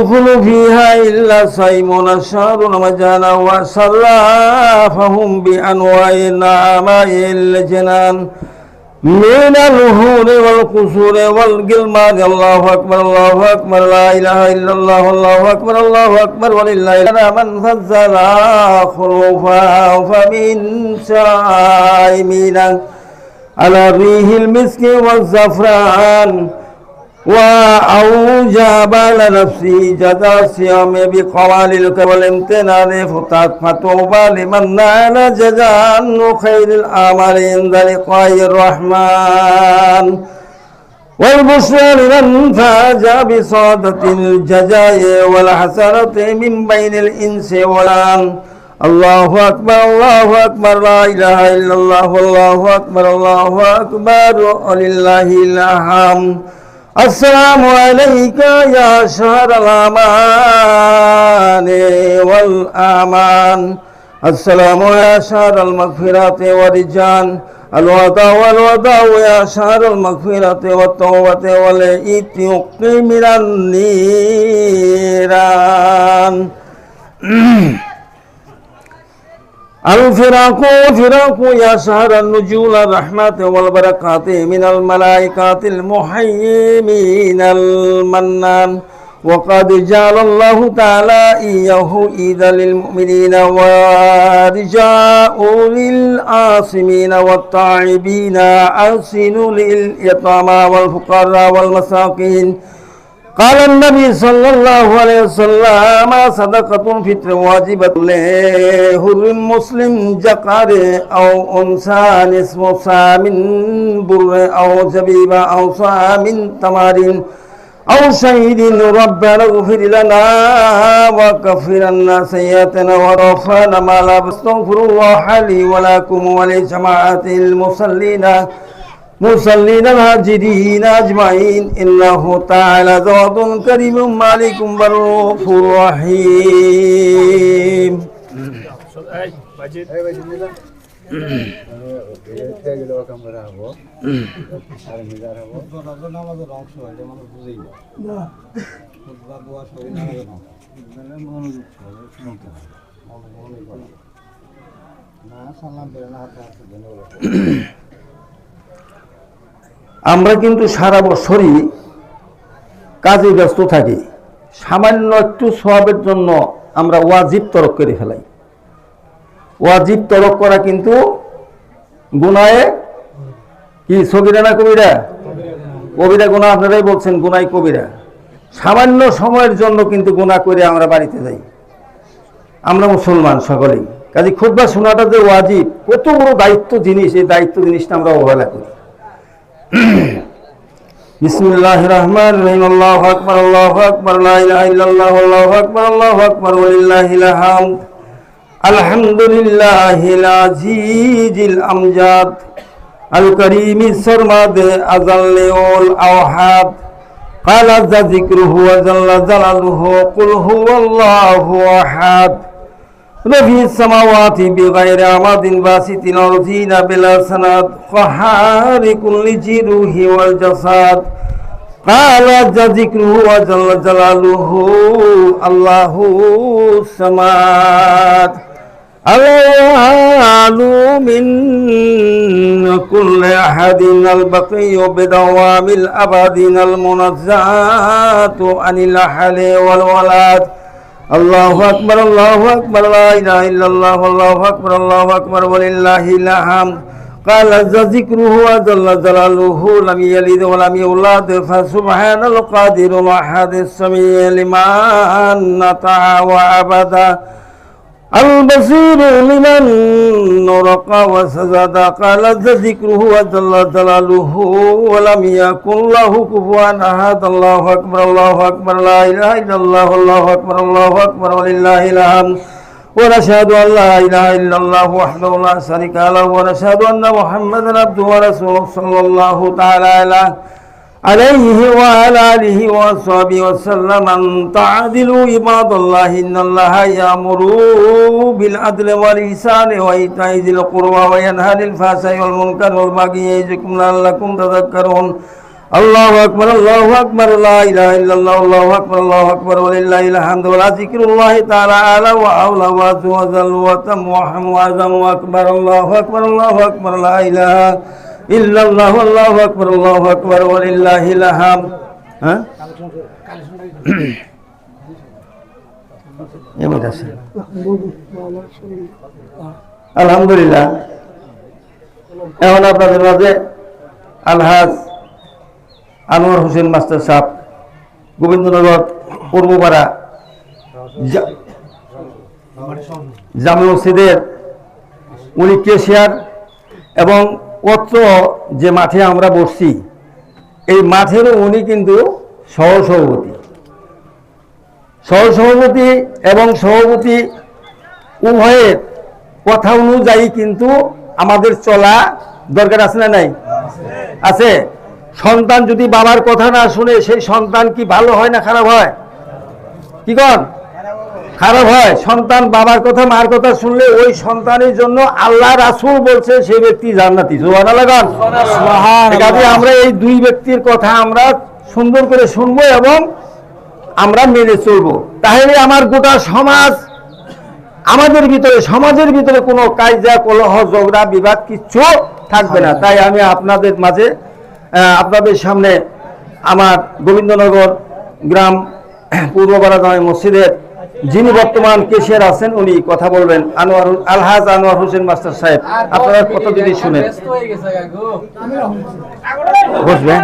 يدخل فيها إلا صيم الشهر رمضان وصلافهم بأنواع النعماء الجنان من الهور والقصور والقلمان الله أكبر الله أكبر لا إله إلا الله الله أكبر الله أكبر ولله لنا من فزل خروفا فمن شائمين على ريح المسك والزفران وأوجب على نفسي جزاء الصيام بقوال الك والامتنان فتات فتوبى لمن نال جزاء خير الأعمال عند لقاء الرحمن والبشرى لمن فاز بصادة الجزاء والحسنة من بين الإنس والآن الله أكبر الله أكبر لا إله إلا الله والله أكبر الله أكبر ولله الحمد السلام عليك يا شهر الأمان والأمان السلام يا شهر المغفرة والرجان الوضع والوضع يا شهر المغفرة والتوبة والإتق من النيران الفراق فراق يا شهر النجوم الرحمة والبركات من الملائكة المحيمين المنان. وقد جعل الله تعالى إياه إذا للمؤمنين ورجاء للعاصمين والطاعبين أحسن لليتامى والفقراء والمساكين. قال النبي صلى الله عليه وسلم صدقة فطر واجبة لهر مسلم جقر أو نصف سا من بر أو زبيب أو من تمار أو شهيد ربنا اغفر لنا وكفر عنا سيئاتنا ورفعنا ما لا بستغفر الله لي ولكم ولجماعة المصلين. মুসল্লিন হাজিরিন আজমাইন ইন্নাহু তাআলা যাওয়াদুন কারীমুম মালিকুম বারুফুর রহিম না সালাম বেড়ে হাতে হাতে আমরা কিন্তু সারা বছরই কাজে ব্যস্ত থাকি। সামান্য একটু সবের জন্য আমরা ওয়াজিব তরক করে ফেলাই। ওয়াজিব তরক করা কিন্তু গুনায় কি? সগিরা না কবিরা? কবিরা গুণা আপনারাই বলছেন, গুনাই কবিরা। সামান্য সময়ের জন্য কিন্তু গুণা করে আমরা বাড়িতে যাই। আমরা মুসলমান সকলেই। কাজে খুদ্া শোনাটা যে ওয়াজিব, কত বড় দায়িত্ব জিনিস, এই দায়িত্ব জিনিসটা আমরা অবহেলা করি। بسم الله الرحمن الرحيم الله أكبر الله أكبر لا إله إلا الله الله أكبر الله أكبر ولله الحمد الحمد لله العزيز الأمجاد الكريم السرمد أزل الأوحاد قال ذا ذكره وجل جلاله قل هو الله أحد رفي السماوات بغير عمد باسط الأرضين بلا سند قهار كل جروه والجساد قال جا ذكره وجل جلاله الله السماد الأول من كل أحد البقي بدوام الأبد المنزات عن الأحل والولاد الله أكبر الله أكبر لا إله إلا الله الله أكبر الله أكبر ولله الحمد قال ذا ذكره وجل جلاله لم يلد ولم يولد فسبحان القادر الأحد السميع لمن نطع وأبدا البصير لمن رقى وسجد قال ذا ذكره وجل جلاله ولم يكن له كفوا أحد. الله أكبر الله أكبر لا إله إلا الله الله أكبر الله أكبر ولله الحمد. ونشهد أن لا إله إلا الله وحده لا شريك له ونشهد أن محمدا عبده ورسوله صلى الله تعالى عليه. عليه وعلى آله وصحبه وسلم أن تعدلوا عباد الله إن الله يأمر بالعدل والإحسان وإيتاء ذي القربى وينهى عن الفحشاء والمنكر والبغي يعظكم لعلكم تذكرون الله أكبر الله أكبر لا إله إلا الله الله أكبر الله أكبر ولله الحمد ولا ذكر الله تعالى أعلى وأولى وأجل وتم وحم وأعظم وأكبر الله أكبر الله أكبر لا إله إلا হ্যাঁ? আলহামদুলিল্লাহ। এখন আপনাদের মাঝে আলহাজ আনোয়ার হোসেন মাস্টার সাহ গোবিন্দনগর পূর্বপাড়া জামে মসজিদের উনি কেশিয়ার এবং অত্র যে মাঠে আমরা বসছি, এই মাঠেরও উনি কিন্তু সহ সভাপতি সহ সভাপতি এবং সভাপতি উভয়ের কথা অনুযায়ী কিন্তু আমাদের চলা দরকার আছে না নাই? আছে। সন্তান যদি বাবার কথা না শুনে, সেই সন্তান কি ভালো হয় না খারাপ হয়? কি কন? খারাপ হয়। সন্তান বাবার কথা মার কথা শুনলে ওই সন্তানের জন্য আল্লাহ রাসূল বলছে সেই ব্যক্তি জান্নাতি। সুবহানাল্লাহ গান কাজে আমরা এই দুই ব্যক্তির কথা আমরা সুন্দর করে শুনব এবং আমরা মেনে চলবো। তাহলে আমার গোটা সমাজ আমাদের ভিতরে সমাজের ভিতরে কোনো কায়জা কলহ ঝগড়া বিবাদ কিচ্ছু থাকবে না। তাই আমি আপনাদের মাঝে আপনাদের সামনে আমার গোবিন্দনগর গ্রাম পূর্বপাড়া জামে মসজিদের যিনি বর্তমান কেশিয়ার আছেন, উনি কথা বলবেন। আনোয়ার আলহাজ আনোয়ার হোসেন মাস্টার সাহেব, আপনার কত যদি শুনেন। বসবেন।